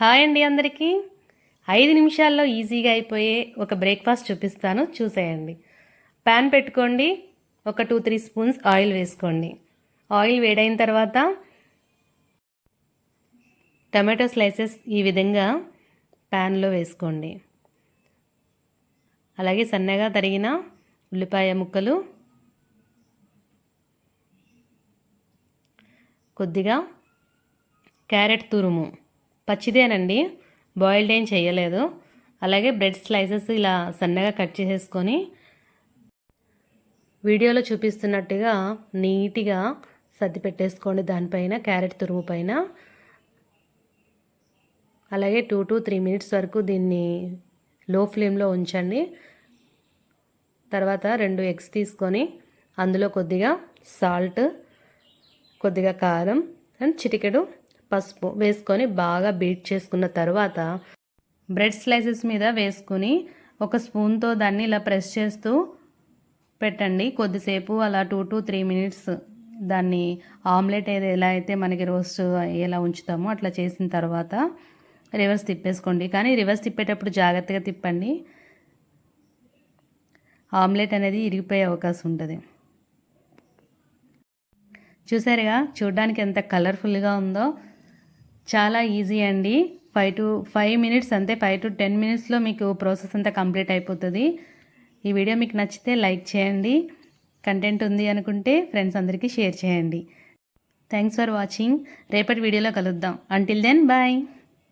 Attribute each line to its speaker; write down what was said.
Speaker 1: Hi అండి అందరికీ. ఐదు నిమిషాల్లో ఈజీగా అయిపోయే ఒక బ్రేక్ఫాస్ట్ చూపిస్తాను. చూసేయండి. ప్యాన్ పెట్టుకోండి. ఒక టూ త్రీ స్పూన్స్ ఆయిల్ వేసుకోండి. ఆయిల్ వేడైన తర్వాత టమాటో స్లైసెస్ ఈ విధంగా ప్యాన్లో వేసుకోండి. అలాగే సన్నగా తరిగిన ఉల్లిపాయ ముక్కలు కొద్దిగా క్యారెట్ తురుము పచ్చిదేనండి. బాయిల్డ్ ఏం చేయలేదు అలాగే బ్రెడ్ స్లైసెస్ ఇలా సన్నగా కట్ చేసేసుకొని వీడియోలో చూపిస్తున్నట్టుగా నీట్గా సర్ది పెట్టేసుకోండి దానిపైన క్యారెట్ తురుము పైన. అలాగే టూ టు త్రీ మినిట్స్ వరకు దీన్ని లో ఫ్లేమ్లో ఉంచండి. తర్వాత రెండు ఎగ్స్ తీసుకొని అందులో కొద్దిగా సాల్ట్ కొద్దిగా కారం అండ్ చిటికెడు పసుపు వేసుకొని బాగా బీట్ చేసుకున్న తర్వాత బ్రెడ్ స్లైసెస్ మీద వేసుకుని ఒక స్పూన్తో దాన్ని ఇలా ప్రెస్ చేస్తూ పెట్టండి. కొద్దిసేపు అలా టూ టు త్రీ మినిట్స్ దాన్ని ఆమ్లెట్ ఏది ఎలా అయితే మనకి రోస్ట్ ఎలా ఉంచుతామో అట్లా చేసిన తర్వాత రివర్స్ తిప్పేసుకోండి. కానీ రివర్స్ తిప్పేటప్పుడు జాగ్రత్తగా తిప్పండి. ఆమ్లెట్ అనేది ఇరిగిపోయే అవకాశం ఉంటుంది. చూసారుగా? చూడడానికి ఎంత కలర్ఫుల్గా ఉందో. చాలా ఈజీ అండి. ఫైవ్ టు ఫైవ్ మినిట్స్ అంతే ఫైవ్ టు టెన్ మినిట్స్లో మీకు ప్రాసెస్ అంతా కంప్లీట్ అయిపోతుంది. ఈ వీడియో మీకు నచ్చితే లైక్ చేయండి. కంటెంట్ ఉంది అనుకుంటే ఫ్రెండ్స్ అందరికీ షేర్ చేయండి. థ్యాంక్స్ ఫర్ వాచింగ్ రేపటి వీడియోలో కలుద్దాం. Until then bye